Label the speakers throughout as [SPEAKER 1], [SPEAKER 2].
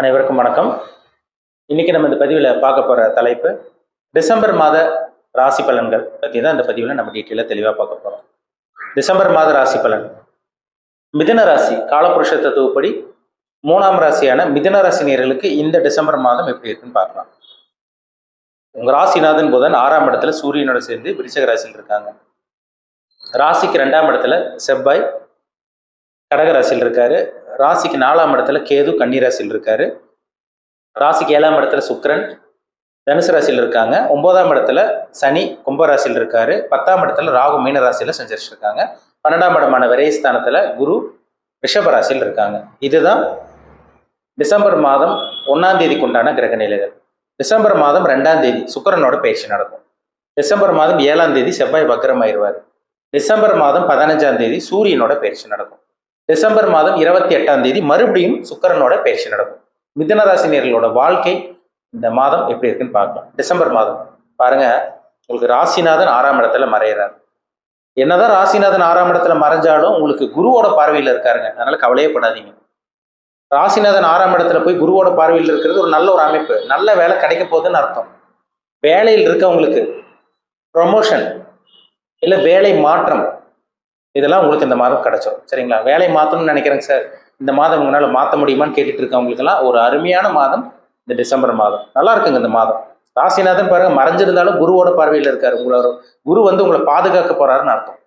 [SPEAKER 1] அனைவருக்கும் வணக்கம் இன்னைக்கு நம்ம இந்த பதிவில் பார்க்க போகிற தலைப்பு டிசம்பர் மாத ராசி பலன்கள் பற்றி தான் இந்த பதிவில் நம்ம டீட்டெயிலாக தெளிவாக பார்க்க போகிறோம் டிசம்பர் மாத ராசி பலன் மிதன ராசி காலபுருஷ தத்துவப்படி மூணாம் ராசியான மிதன ராசி நேர்களுக்கு இந்த டிசம்பர் மாதம் எப்படி இருக்குன்னு பார்க்கலாம் உங்கள் ராசிநாதன் புதன் ஆறாம் இடத்துல சூரியனோட சேர்ந்து விருச்சக ராசியில் இருக்காங்க ராசிக்கு ரெண்டாம் இடத்துல செவ்வாய் கடகராசியில் இருக்காரு ராசிக்கு நாலாம் இடத்துல கேது கன்னிராசியில் இருக்காரு ராசிக்கு ஏழாம் இடத்துல சுக்கரன் தனுசு ராசியில் இருக்காங்க ஒன்பதாம் இடத்துல சனி கும்பராசியில் இருக்காரு பத்தாம் இடத்துல ராகு மீன ராசியில பன்னெண்டாம் இடமான விரைஸ்தானத்தில் குரு ரிஷபராசியில் இருக்காங்க இதுதான் டிசம்பர் மாதம் ஒன்றாம் தேதிக்கு உண்டான கிரக நிலைகள் டிசம்பர் மாதம் ரெண்டாம் தேதி சுக்கரனோட பயிற்சி நடக்கும் டிசம்பர் மாதம் ஏழாம் தேதி செவ்வாய் வக்ரம் ஆயிடுவார் டிசம்பர் மாதம் பதினஞ்சாம் தேதி சூரியனோட பயிற்சி நடக்கும் டிசம்பர் மாதம் இருபத்தி எட்டாம் தேதி மறுபடியும் சுக்கரனோட பயிற்சி நடக்கும் மிதனராசினியர்களோட வாழ்க்கை இந்த மாதம் எப்படி இருக்குன்னு பார்க்கலாம் டிசம்பர் மாதம் பாருங்க உங்களுக்கு ராசிநாதன் ஆறாம் இடத்துல மறையிறார் என்னதான் ராசிநாதன் ஆறாம் இடத்துல மறைஞ்சாலும் உங்களுக்கு குருவோட பார்வையில் இருக்காருங்க அதனால கவலையே படாதீங்க ராசிநாதன் ஆறாம் இடத்துல போய் குருவோட பார்வையில் இருக்கிறது ஒரு நல்ல ஒரு அமைப்பு நல்ல வேலை கிடைக்க போகுதுன்னு அர்த்தம் வேலையில் இருக்கவங்களுக்கு ப்ரொமோஷன் இல்லை வேலை மாற்றம் இதெல்லாம் உங்களுக்கு இந்த மாதம் கிடச்சிரும் சரிங்களா வேலை மாற்றணும்னு நினைக்கிறேங்க சார் இந்த மாதம் உங்களால் மாற்ற முடியுமான்னு கேட்டுட்டு இருக்கவங்களுக்கெல்லாம் ஒரு அருமையான மாதம் இந்த டிசம்பர் மாதம் நல்லா இருக்குங்க இந்த மாதம் ராசிநாதன் பாருங்க மறைஞ்சிருந்தாலும் குருவோட பார்வையில் இருக்கார் உங்களோட குரு வந்து உங்களை பாதுகாக்க போறாருன்னு அர்த்தம்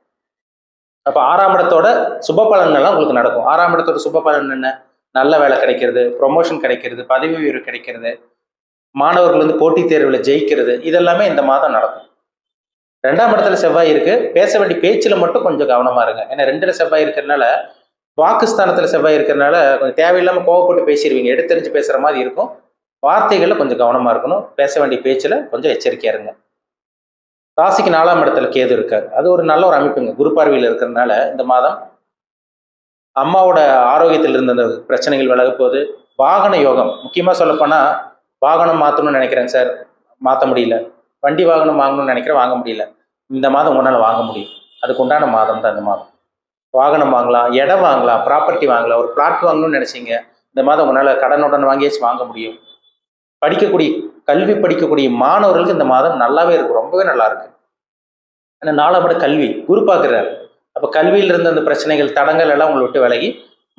[SPEAKER 1] அப்போ ஆறாம் இடத்தோட சுப பலன்கள்லாம் உங்களுக்கு நடக்கும் ஆறாம் இடத்தோட சுப பலன் என்ன நல்ல வேலை கிடைக்கிறது ப்ரொமோஷன் கிடைக்கிறது பதவி உயர்வு கிடைக்கிறது மாணவர்கள் வந்து போட்டித் தேர்வில் ஜெயிக்கிறது இதெல்லாமே இந்த மாதம் நடக்கும் ரெண்டாம் இடத்துல செவ்வாய் இருக்கு பேச வேண்டிய பேச்சில் மட்டும் கொஞ்சம் கவனமா இருங்க ஏன்னா ரெண்டுல செவ்வாய் இருக்கிறதுனால வாக்குஸ்தானத்துல செவ்வாய் இருக்கிறதுனால கொஞ்சம் தேவையில்லாம கோவப்பட்டு பேசிடுவீங்க எடுத்தறிஞ்சு பேசுற மாதிரி இருக்கும் வார்த்தைகளில் கொஞ்சம் கவனமா இருக்கணும் பேச வேண்டிய பேச்சில் கொஞ்சம் எச்சரிக்கையா இருங்க ராசிக்கு நாலாம் இடத்துல கேது இருக்கார் அது ஒரு நல்ல ஒரு அமைப்புங்க குரு பார்வையில் இருக்கிறதுனால இந்த மாதம் அம்மாவோட ஆரோக்கியத்தில் இருந்த அந்த பிரச்சனைகள் விலக போகுது வாகன யோகம் முக்கியமாக சொல்லப்போனால் வாகனம் மாற்றணும்னு நினைக்கிறேங்க சார் மாற்ற முடியல வண்டி வாகனம் வாங்கணும்னு நினைக்கிறேன் வாங்க முடியல இந்த மாதம் உன்னால் வாங்க முடியும் அதுக்கு உண்டான மாதம் தான் இந்த மாதம் வாகனம் வாங்கலாம் இடம் வாங்கலாம் ப்ராப்பர்ட்டி வாங்கலாம் ஒரு பிளாட் வாங்கணும்னு நினச்சிங்க இந்த மாதம் உன்னால் கடனுடன் வாங்கியாச்சு வாங்க முடியும் படிக்கக்கூடிய கல்வி படிக்கக்கூடிய மாணவர்களுக்கு இந்த மாதம் நல்லாவே இருக்கும் ரொம்பவே நல்லா இருக்கு ஆனால் நாலாவது கல்வி குரு அப்போ கல்வியிலிருந்து அந்த பிரச்சனைகள் தடங்கள் எல்லாம் உங்களை விட்டு விலகி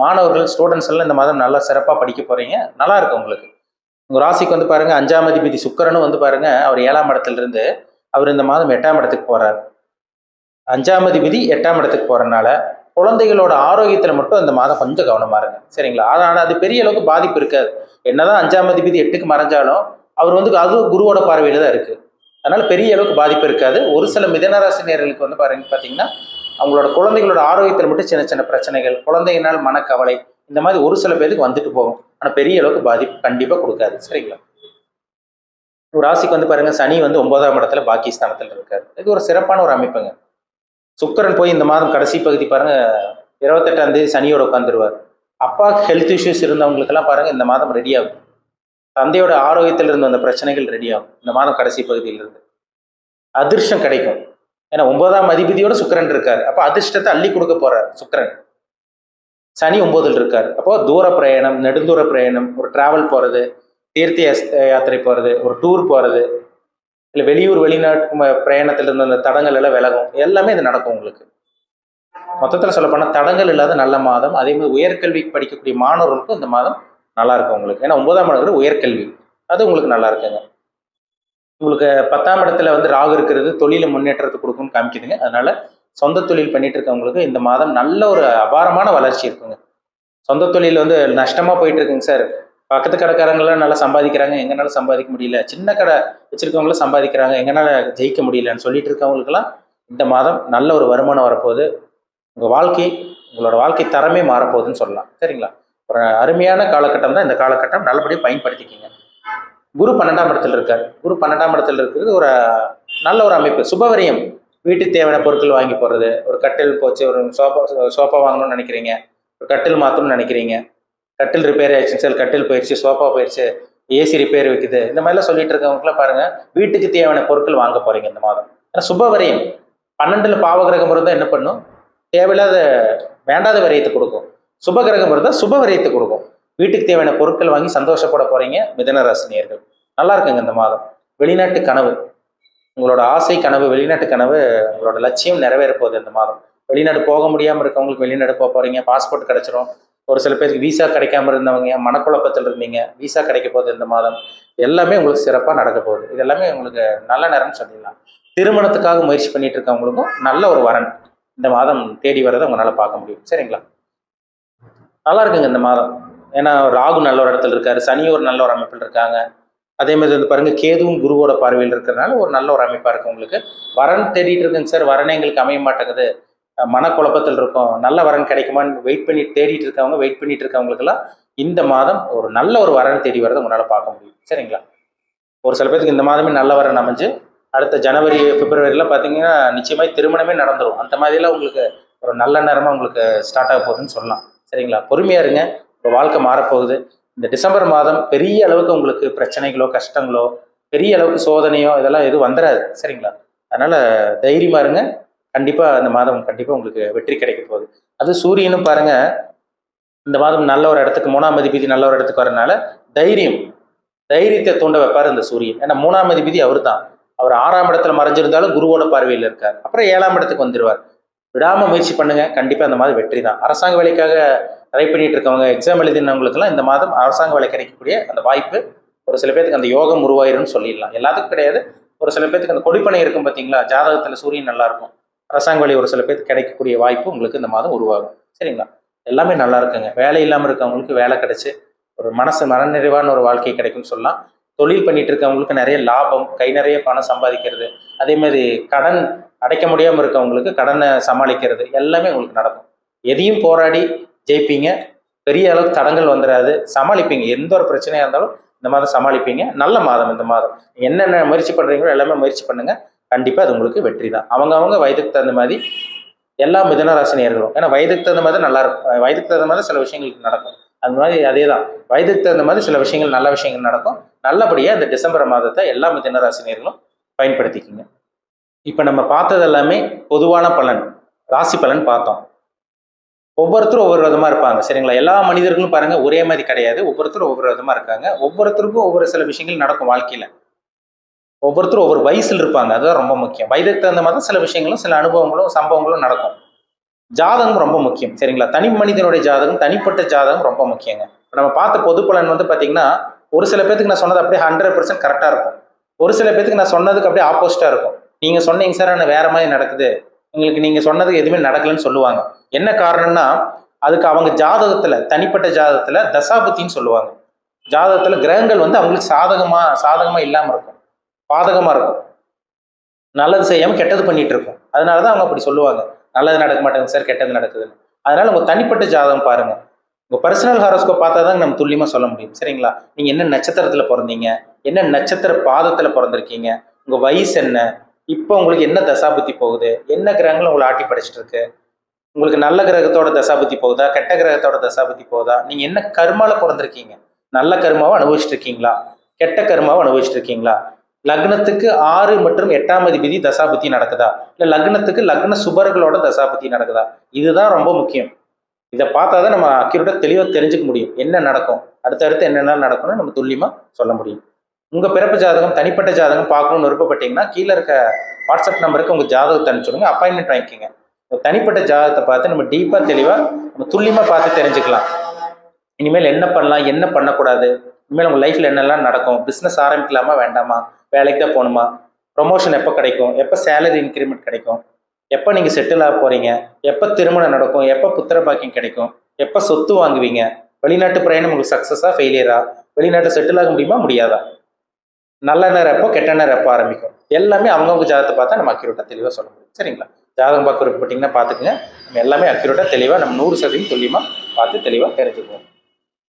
[SPEAKER 1] மாணவர்கள் ஸ்டூடெண்ட்ஸ் எல்லாம் இந்த மாதம் நல்லா சிறப்பாக படிக்க போகிறீங்க நல்லா இருக்கும் உங்களுக்கு உங்கள் ராசிக்கு வந்து பாருங்கள் அஞ்சாம் அதிபதி சுக்கரனும் வந்து பாருங்கள் அவர் ஏழாம் இடத்துலேருந்து அவர் இந்த மாதம் எட்டாம் இடத்துக்கு போகிறார் அஞ்சாம் அதிபதி எட்டாம் இடத்துக்கு போகிறனால குழந்தைகளோட ஆரோக்கியத்தில் மட்டும் இந்த மாதம் கொஞ்சம் கவனமாக இருங்க சரிங்களா அதனால் அது பெரிய அளவுக்கு பாதிப்பு இருக்காது என்னதான் அஞ்சாம் அதிபதி எட்டுக்கு மறைஞ்சாலும் அவர் வந்து அது குருவோட பார்வையில் தான் இருக்குது அதனால் பெரிய அளவுக்கு பாதிப்பு இருக்காது ஒரு சில மிதனராசி நேர்களுக்கு வந்து பாருங்க பார்த்தீங்கன்னா அவங்களோட குழந்தைகளோட ஆரோக்கியத்தில் மட்டும் சின்ன சின்ன பிரச்சனைகள் குழந்தைகளால் மனக்கவலை இந்த மாதிரி ஒரு சில பேருக்கு வந்துட்டு போகும் ஆனால் பெரிய அளவுக்கு பாதிப்பு கண்டிப்பாக கொடுக்காது சரிங்களா ராசிக்கு வந்து பாருங்க சனி வந்து ஒன்பதாம் இடத்துல பாக்கிஸ்தானத்தில் இருக்கார் இது ஒரு சிறப்பான ஒரு அமைப்புங்க சுக்கரன் போய் இந்த மாதம் கடைசி பகுதி பாருங்க இருபத்தெட்டாம் தேதி சனியோட உட்காந்துருவார் அப்பாவுக்கு ஹெல்த் இஷ்யூஸ் இருந்தவங்களுக்கெல்லாம் பாருங்க இந்த மாதம் ரெடி ஆகும் தந்தையோட ஆரோக்கியத்தில் இருந்த அந்த பிரச்சனைகள் ரெடி ஆகும் இந்த மாதம் கடைசி பகுதியிலிருந்து அதிர்ஷ்டம் கிடைக்கும் ஏன்னா ஒன்பதாம் அதிபதியோட சுக்கரன் இருக்கார் அப்போ அதிர்ஷ்டத்தை அள்ளி கொடுக்க போறார் சுக்கரன் சனி ஒன்பதில் இருக்கார் அப்போ தூர பிரயாணம் நெடுந்தூர பிரயாணம் ஒரு டிராவல் போறது தீர்த்த யாத்திரை போகிறது ஒரு டூர் போகிறது இல்லை வெளியூர் வெளிநாட்டு பிரயாணத்தில் இருந்த அந்த தடங்கள் எல்லாம் விலகும் எல்லாமே இது நடக்கும் உங்களுக்கு மொத்தத்தில் சொல்லப்போனால் தடங்கள் இல்லாத நல்ல மாதம் அதே மாதிரி உயர்கல்வி படிக்கக்கூடிய மாணவர்களுக்கும் இந்த மாதம் நல்லா இருக்கும் உங்களுக்கு ஏன்னா ஒன்பதாம் இடங்கிறது உயர்கல்வி அது உங்களுக்கு நல்லா இருக்குங்க உங்களுக்கு பத்தாம் இடத்துல வந்து ராகு இருக்கிறது தொழில முன்னேற்றத்தை கொடுக்கும்னு காமிக்குதுங்க அதனால சொந்த தொழில் பண்ணிட்டு இருக்கவங்களுக்கு இந்த மாதம் நல்ல ஒரு அபாரமான வளர்ச்சி இருக்குங்க சொந்த தொழில் வந்து நஷ்டமா போயிட்டு இருக்குங்க சார் பக்கத்து கடைக்காரங்களாம் நல்லா சம்பாதிக்கிறாங்க எங்கனால சம்பாதிக்க முடியல சின்ன கடை வச்சிருக்கவங்கள சம்பாதிக்கிறாங்க எங்கனால ஜெயிக்க முடியலன்னு சொல்லிட்டு இருக்கவங்களுக்கெல்லாம் இந்த மாதம் நல்ல ஒரு வருமானம் வரப்போகுது உங்கள் வாழ்க்கை உங்களோட வாழ்க்கை தரமே மாறப்போகுதுன்னு சொல்லலாம் சரிங்களா ஒரு அருமையான காலகட்டம் தான் இந்த காலகட்டம் நல்லபடியாக பயன்படுத்திக்கிங்க குரு பன்னெண்டாம் இடத்துல இருக்கார் குரு பன்னெண்டாம் இடத்துல இருக்கிறது ஒரு நல்ல ஒரு அமைப்பு சுபவரியம் வீட்டுக்கு தேவையான பொருட்கள் வாங்கி போடுறது ஒரு கட்டில் போச்சு ஒரு சோஃபா சோஃபா வாங்கணும்னு நினைக்கிறீங்க ஒரு கட்டில் மாற்றணும்னு நினைக்கிறீங்க கட்டில் ரிப்பேர் ஆயிடுச்சு சார் கட்டில் போயிடுச்சு சோஃபா போயிடுச்சு ஏசி ரிப்பேர் வைக்குது இந்த மாதிரிலாம் சொல்லிட்டு இருக்கவங்களுக்குலாம் பாருங்க வீட்டுக்கு தேவையான பொருட்கள் வாங்க போறீங்க இந்த மாதம் ஏன்னா சுப வரையும் பன்னெண்டுல பாவ கிரகம் இருந்தால் என்ன பண்ணும் தேவையில்லாத வேண்டாத விரயத்தை கொடுக்கும் சுப கிரகம் இருந்தால் சுப விரயத்தை கொடுக்கும் வீட்டுக்கு தேவையான பொருட்கள் வாங்கி சந்தோஷப்பட போறீங்க மிதன ரசனியர்கள் நல்லா இருக்குங்க இந்த மாதம் வெளிநாட்டு கனவு உங்களோட ஆசை கனவு வெளிநாட்டு கனவு உங்களோட லட்சியம் நிறைவேற போகுது இந்த மாதம் வெளிநாடு போக முடியாமல் இருக்கவங்களுக்கு வெளிநாடு போக போறீங்க பாஸ்போர்ட் கிடைச்சிரும் ஒரு சில பேருக்கு விசா கிடைக்காம இருந்தவங்க மனக்குழப்பத்தில் இருந்தீங்க விசா கிடைக்க போகுது இந்த மாதம் எல்லாமே உங்களுக்கு சிறப்பாக நடக்க போகுது இது எல்லாமே உங்களுக்கு நல்ல நேரம்னு சொல்லிடலாம் திருமணத்துக்காக முயற்சி பண்ணிட்டு இருக்கவங்களுக்கும் நல்ல ஒரு வரன் இந்த மாதம் தேடி வரதை உங்களால் பார்க்க முடியும் சரிங்களா நல்லா இருக்குங்க இந்த மாதம் ஏன்னா ராகு நல்ல ஒரு இடத்துல இருக்காரு சனி ஒரு நல்ல ஒரு அமைப்பில் இருக்காங்க அதே மாதிரி வந்து பாருங்கள் கேதுவும் குருவோட பார்வையில் இருக்கிறனால ஒரு நல்ல ஒரு அமைப்பாக இருக்கு உங்களுக்கு வரன் தேடிட்டு இருக்குங்க சார் வரனே எங்களுக்கு அமைய மாட்டேங்குது மனக்குழப்பத்தில் இருக்கும் நல்ல வரன் கிடைக்குமான்னு வெயிட் பண்ணி தேடிட்டு இருக்கவங்க வெயிட் பண்ணிட்டு இருக்கவங்களுக்கெல்லாம் இந்த மாதம் ஒரு நல்ல ஒரு வரன் தேடி வரதை உங்களால் பார்க்க முடியும் சரிங்களா ஒரு சில பேருக்கு இந்த மாதமே நல்ல வரன் அமைஞ்சு அடுத்த ஜனவரி பிப்ரவரியில் பார்த்தீங்கன்னா நிச்சயமாக திருமணமே நடந்துடும் அந்த மாதிரிலாம் உங்களுக்கு ஒரு நல்ல நேரமாக உங்களுக்கு ஸ்டார்ட் ஆக போகுதுன்னு சொல்லலாம் சரிங்களா பொறுமையாக இருங்க இப்போ வாழ்க்கை மாறப்போகுது இந்த டிசம்பர் மாதம் பெரிய அளவுக்கு உங்களுக்கு பிரச்சனைகளோ கஷ்டங்களோ பெரிய அளவுக்கு சோதனையோ இதெல்லாம் எதுவும் வந்துடாது சரிங்களா அதனால் தைரியமாக இருங்க கண்டிப்பாக அந்த மாதம் கண்டிப்பாக உங்களுக்கு வெற்றி கிடைக்க போகுது அது சூரியனும் பாருங்கள் இந்த மாதம் நல்ல ஒரு இடத்துக்கு மூணாம் அதிபதி நல்ல ஒரு இடத்துக்கு வரனால தைரியம் தைரியத்தை தூண்ட வைப்பார் இந்த சூரியன் ஏன்னா மூணாம் அதிபதி அவர் தான் அவர் ஆறாம் இடத்துல மறைஞ்சிருந்தாலும் குருவோட பார்வையில் இருக்கார் அப்புறம் ஏழாம் இடத்துக்கு வந்துடுவார் விடாமல் முயற்சி பண்ணுங்க கண்டிப்பாக அந்த மாதிரி வெற்றி தான் அரசாங்க வேலைக்காக ட்ரை பண்ணிட்டு இருக்கவங்க எக்ஸாம் எழுதினவங்களுக்குலாம் இந்த மாதம் அரசாங்க வேலை கிடைக்கக்கூடிய அந்த வாய்ப்பு ஒரு சில பேருக்கு அந்த யோகம் உருவாயிரும்னு சொல்லிடலாம் எல்லாத்துக்கும் கிடையாது ஒரு சில பேருக்கு அந்த கொடிப்பனை இருக்கும் பார்த்தீங்களா ஜாதகத்தில் சூரியன் நல்லா இருக்கும் அரசாங்க வழி ஒரு சில பேருக்கு கிடைக்கக்கூடிய வாய்ப்பு உங்களுக்கு இந்த மாதம் உருவாகும் சரிங்களா எல்லாமே நல்லா இருக்குங்க வேலை இல்லாமல் இருக்கவங்களுக்கு வேலை கிடைச்சி ஒரு மனசு மனநிறைவான ஒரு வாழ்க்கை கிடைக்கும்னு சொல்லலாம் தொழில் பண்ணிட்டு இருக்கவங்களுக்கு நிறைய லாபம் கை நிறைய பணம் சம்பாதிக்கிறது அதே மாதிரி கடன் அடைக்க முடியாமல் இருக்கவங்களுக்கு கடனை சமாளிக்கிறது எல்லாமே உங்களுக்கு நடக்கும் எதையும் போராடி ஜெயிப்பீங்க பெரிய அளவுக்கு தடங்கள் வந்துடாது சமாளிப்பீங்க எந்த ஒரு பிரச்சனையாக இருந்தாலும் இந்த மாதம் சமாளிப்பீங்க நல்ல மாதம் இந்த மாதம் என்னென்ன முயற்சி பண்ணுறீங்களோ எல்லாமே முயற்சி பண்ணுங்கள் கண்டிப்பாக அது உங்களுக்கு வெற்றி தான் அவங்கவுங்க வயதுக்கு தகுந்த மாதிரி எல்லா மிதனராசி நேர்களும் ஏன்னா வயதுக்கு தகுந்த மாதிரி நல்லா இருக்கும் வயதுக்கு தகுந்த மாதிரி சில விஷயங்களுக்கு நடக்கும் அந்த மாதிரி அதே தான் வயதுக்கு தகுந்த மாதிரி சில விஷயங்கள் நல்ல விஷயங்கள் நடக்கும் நல்லபடியாக இந்த டிசம்பர் மாதத்தை எல்லா மிதனராசி நேர்களும் பயன்படுத்திக்கிங்க இப்போ நம்ம பார்த்தது எல்லாமே பொதுவான பலன் ராசி பலன் பார்த்தோம் ஒவ்வொருத்தரும் ஒவ்வொரு விதமாக இருப்பாங்க சரிங்களா எல்லா மனிதர்களும் பாருங்கள் ஒரே மாதிரி கிடையாது ஒவ்வொருத்தரும் ஒவ்வொரு விதமாக இருக்காங்க ஒவ்வொருத்தருக்கும் ஒவ்வொரு சில விஷயங்கள் நடக்கும் வாழ்க்கையில் ஒவ்வொருத்தரும் ஒவ்வொரு வயசில் இருப்பாங்க அதுதான் ரொம்ப முக்கியம் வயதுக்கு தகுந்த மாதிரி சில விஷயங்களும் சில அனுபவங்களும் சம்பவங்களும் நடக்கும் ஜாதகம் ரொம்ப முக்கியம் சரிங்களா தனி மனிதனுடைய ஜாதகம் தனிப்பட்ட ஜாதகம் ரொம்ப முக்கியங்க நம்ம பார்த்த பொது பலன் வந்து பார்த்தீங்கன்னா ஒரு சில பேத்துக்கு நான் சொன்னது அப்படியே ஹண்ட்ரட் பர்சன்ட் கரெக்டாக இருக்கும் ஒரு சில பேத்துக்கு நான் சொன்னதுக்கு அப்படியே ஆப்போசிட்டாக இருக்கும் நீங்கள் சொன்னீங்க சார் என்ன வேற மாதிரி நடக்குது உங்களுக்கு நீங்கள் சொன்னதுக்கு எதுவுமே நடக்கலன்னு சொல்லுவாங்க என்ன காரணம்னா அதுக்கு அவங்க ஜாதகத்தில் தனிப்பட்ட ஜாதகத்தில் தசாபுத்தின்னு சொல்லுவாங்க ஜாதகத்தில் கிரகங்கள் வந்து அவங்களுக்கு சாதகமாக சாதகமாக இல்லாமல் இருக்கும் பாதகமாக இருக்கும் நல்லது செய்யாமல் கெட்டது பண்ணிட்டு இருக்கும் அதனால தான் அவங்க அப்படி சொல்லுவாங்க நல்லது நடக்க மாட்டாங்க சார் கெட்டது நடக்குதுன்னு அதனால உங்கள் தனிப்பட்ட ஜாதகம் பாருங்க உங்கள் பர்சனல் ஹாரோஸ்கோப் பார்த்தா தான் நம்ம துல்லியமாக சொல்ல முடியும் சரிங்களா நீங்கள் என்ன நட்சத்திரத்தில் பிறந்தீங்க என்ன நட்சத்திர பாதத்தில் பிறந்திருக்கீங்க உங்கள் வயசு என்ன இப்போ உங்களுக்கு என்ன தசாபுத்தி போகுது என்ன கிரகங்கள் உங்களை ஆட்டி படிச்சுட்டு இருக்கு உங்களுக்கு நல்ல கிரகத்தோட தசாபுத்தி போகுதா கெட்ட கிரகத்தோட தசாபுத்தி போகுதா நீங்கள் என்ன கருமாவில் பிறந்திருக்கீங்க நல்ல கருமாவை அனுபவிச்சுட்டு இருக்கீங்களா கெட்ட கருமாவை அனுபவிச்சுட்டு இருக்கீங்களா லக்னத்துக்கு ஆறு மற்றும் எட்டாம் அதிபதி தசாபுத்தி நடக்குதா இல்லை லக்னத்துக்கு லக்ன சுபர்களோட தசாபுத்தி நடக்குதா இதுதான் ரொம்ப முக்கியம் இதை பார்த்தா தான் நம்ம அக்யூரேட்டாக தெளிவாக தெரிஞ்சுக்க முடியும் என்ன நடக்கும் அடுத்தடுத்து என்னென்ன நடக்கும்னு நம்ம துல்லியமாக சொல்ல முடியும் உங்கள் பிறப்பு ஜாதகம் தனிப்பட்ட ஜாதகம் பார்க்கணும்னு விருப்பப்பட்டீங்கன்னா கீழே இருக்க வாட்ஸ்அப் நம்பருக்கு உங்கள் ஜாதகத்தை அனுப்பிச்சுடுங்க அப்பாயின்மெண்ட் வாங்கிக்கோங்க தனிப்பட்ட ஜாதகத்தை பார்த்து நம்ம டீப்பாக தெளிவாக நம்ம துல்லியமாக பார்த்து தெரிஞ்சுக்கலாம் இனிமேல் என்ன பண்ணலாம் என்ன பண்ணக்கூடாது இனிமேல் உங்கள் லைஃப்பில் என்னெல்லாம் நடக்கும் பிஸ்னஸ் ஆரம்பிக்கலாமா வேண்டாமா வேலைக்கு தான் போகணுமா ப்ரொமோஷன் எப்போ கிடைக்கும் எப்போ சேலரி இன்க்ரிமெண்ட் கிடைக்கும் எப்போ நீங்கள் செட்டில் ஆக போகிறீங்க எப்போ திருமணம் நடக்கும் எப்போ புத்திர பாக்கியம் கிடைக்கும் எப்போ சொத்து வாங்குவீங்க வெளிநாட்டு பிரயாணம் உங்களுக்கு சக்ஸஸாக ஃபெயிலியரா வெளிநாட்டை செட்டில் ஆக முடியுமா முடியாதா நல்ல நேரம் எப்போ கெட்ட நேரம் எப்போ ஆரம்பிக்கும் எல்லாமே அவங்கவுங்க ஜாதகத்தை பார்த்தா நம்ம அக்யூரேட்டாக தெளிவாக சொல்ல முடியும் சரிங்களா ஜாதகம் பார்க்க விருப்பப்பட்டீங்கன்னா பார்த்துக்குங்க நம்ம எல்லாமே அக்யூரேட்டாக தெளிவாக நம்ம நூறு சதவீதம் துல்லியமாக பார்த்து தெளிவாக தெரிஞ்சுக்குவோம்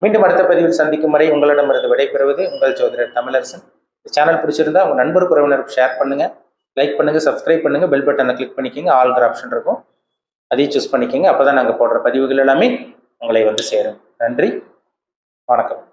[SPEAKER 1] மீண்டும் அடுத்த பதிவில் சந்திக்கும் வரை உங்களிடமிருந்து விடைபெறுவது உங்கள் ஜோதிடர் தமிழரசன் சேனல் பிடிச்சிருந்தா உங்கள் நண்பருக்கு உறவினருக்கு ஷேர் பண்ணுங்கள் லைக் பண்ணுங்கள் சப்ஸ்கிரைப் பண்ணுங்க பெல் பட்டனை கிளிக் பண்ணிக்கோங்க ஆல்கிற ஆப்ஷன் இருக்கும் அதையும் சூஸ் பண்ணிக்கோங்க அப்போ தான் நாங்கள் போடுற பதிவுகள் எல்லாமே உங்களை வந்து சேரும் நன்றி வணக்கம்